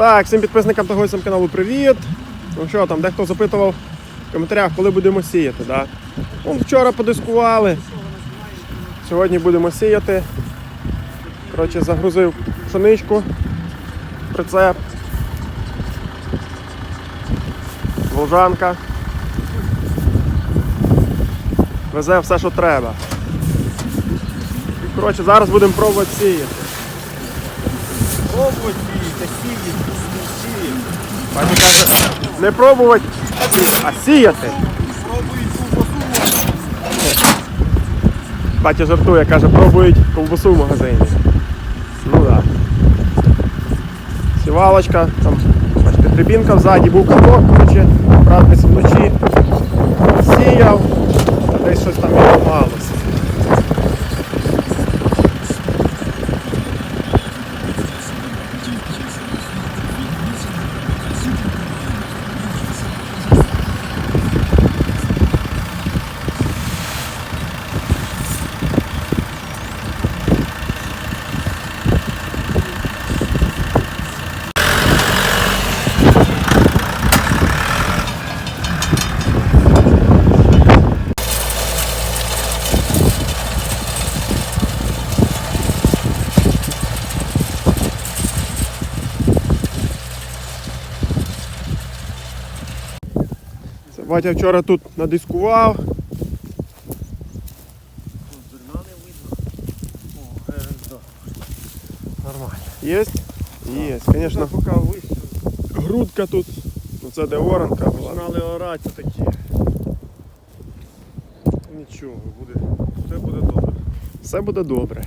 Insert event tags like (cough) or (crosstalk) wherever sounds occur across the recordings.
Так, всім підписникам та гостям каналу привіт. Ну що там, дехто запитував в коментарях, коли будемо сіяти. Да? Ну, вчора подискували. Сьогодні будемо сіяти. Коротше, загрузив пшеничку, прицеп. Волжанка. Везе все, що треба. Коротше, зараз будемо пробувати сіяти. Пробувати сіяти. Пані каже, не пробувати, а сіяти. Батя жартує, каже, пробують ковбасу в магазині. Ну так. Сівалочка, там, бачите, трибінка взаді, був каток, коротше, братися вночі. Сіяв, десь щось там відламалося. Це батя вчора тут надискував. Зерна не видно. О, е. Нормально. Єсть? Є, звісно. Грудка тут. Ну це де оранка була. Починали орати такі. Нічого, буде. Все буде добре. Все буде добре.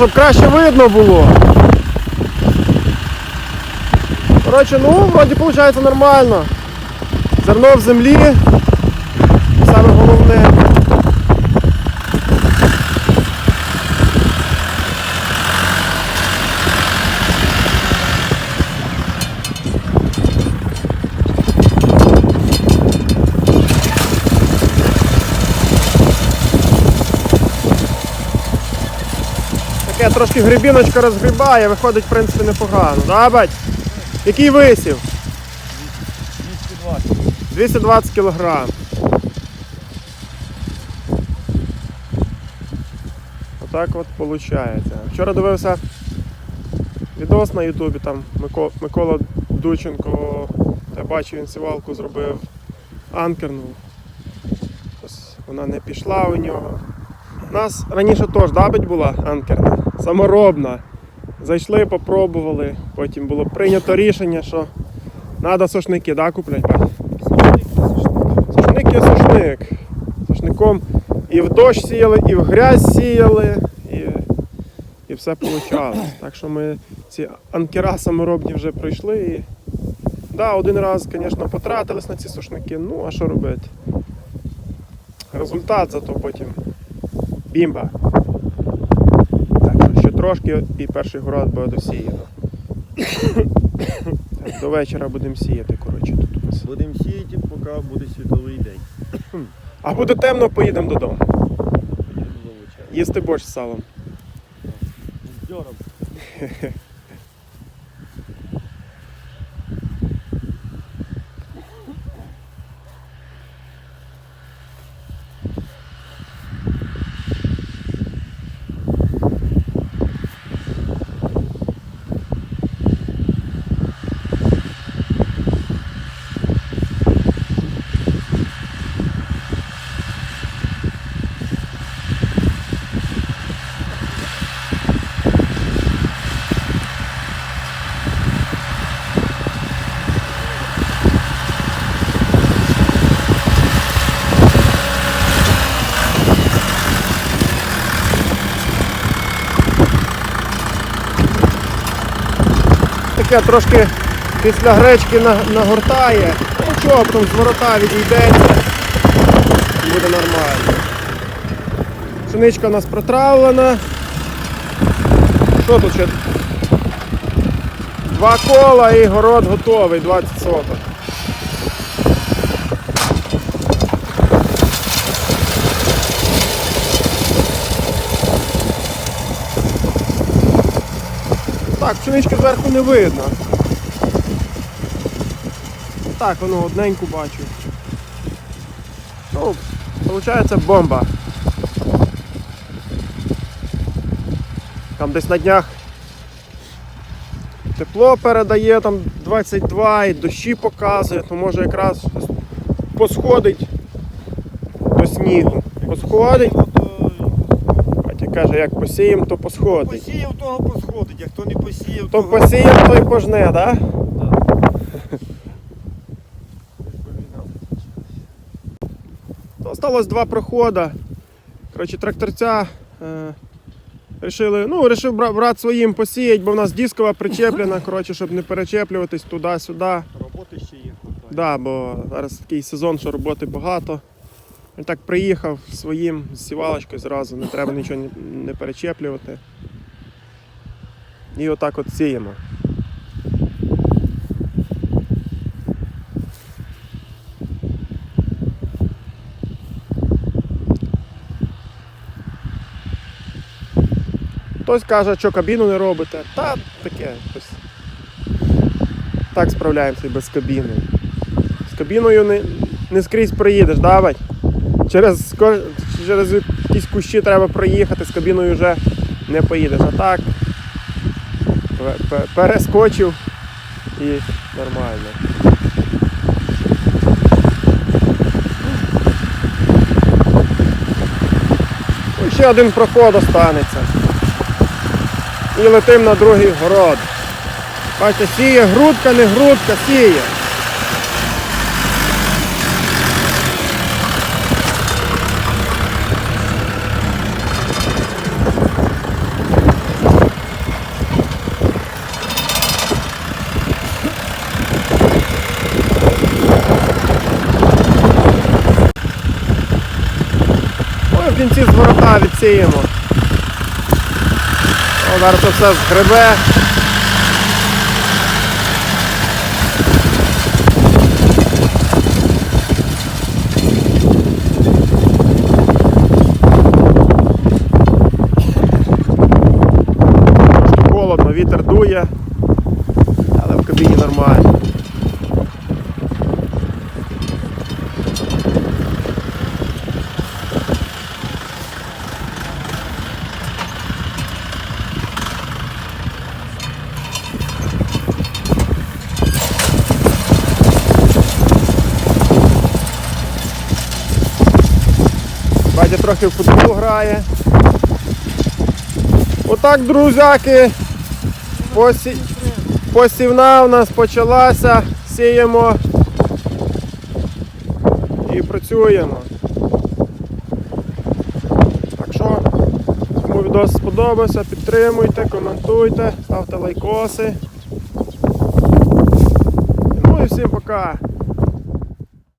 Щоб краще видно було. Коротше, ну, вроді виходить нормально. Зерно в землі. Саме головне. Таке трошки грибіночка розгрібає, виходить, в принципі, непогано. Да? Який висів? 220. 220 кг. Отак от виходить. Вчора дивився відос на Ютубі, там Мико- Микола Дученко, я бачив, він сівалку зробив анкерну. Вона не пішла у нього. У нас раніше теж дабить була анкерна, саморобна. Зайшли, попробували, потім було прийнято рішення, що треба сошники да, купляти. Сушник є сушник. Сушником і в дощ сіяли, і в грязь сіяли, і, і все вийшло. Так що ми ці анкера саморобні вже пройшли. І, да, один раз, звісно, потратились на ці сушники, ну а що робити? Результат зато потім бімба. Так що ще трошки і перший город буде досіяно. До вечора будемо сіяти, коротше, тут. Будемо сіяти, поки буде світловий день. А буде темно, поїдемо додому. Їсти борщ з салом. З дзьором. (laughs) Таке трошки після гречки на- нагортає. Нічого, потім з ворота відійдеться. Буде нормально. Пшеничка у нас протравлена. Що тут ще? Два кола і город готовий, 20 соток. Так, пшенички зверху не видно. Так, воно одненьку бачу. Ну, виходить бомба. Там десь на днях тепло передає, там 22 і дощі показує, то може якраз посходить до снігу. Посходить, каже, як посіємо, то посходить. Посіяв, того посходить, а хто не посіяв, То того... посіяв, то й пожне, так? Да? То Осталось два проходи. Коротше, тракторця е, рішили, ну, рішив брат своїм посіять, бо в нас дискова причеплена, (laughs) коротше, щоб не перечеплюватись туди-сюди. Роботи ще є. Да, бо зараз такий сезон, що роботи багато. Він так приїхав своїм з сівалочкою зразу, не треба нічого не- перечеплювати. І отак от сіємо. Хтось каже, що кабіну не робите. Та таке. Ось. Так справляємося без кабіни. З кабіною не, не скрізь проїдеш, да, бать? Через, через якісь кущі треба проїхати, з кабіною вже не поїдеш. А так пе- пе- перескочив і нормально. Ну, ще один проход останеться. І летим на другий город. Бачите, сіє грудка, не грудка, сіє. Кінці з ворота відсіємо. О, зараз це все згребе. Холодно, вітер дує, але в кабіні нормально. Батя трохи в футбол грає. Отак, друзяки, посі... посівна у нас почалася, сіємо і працюємо. відос сподобався, підтримуйте, коментуйте, ставте лайкоси. Ну і всім пока!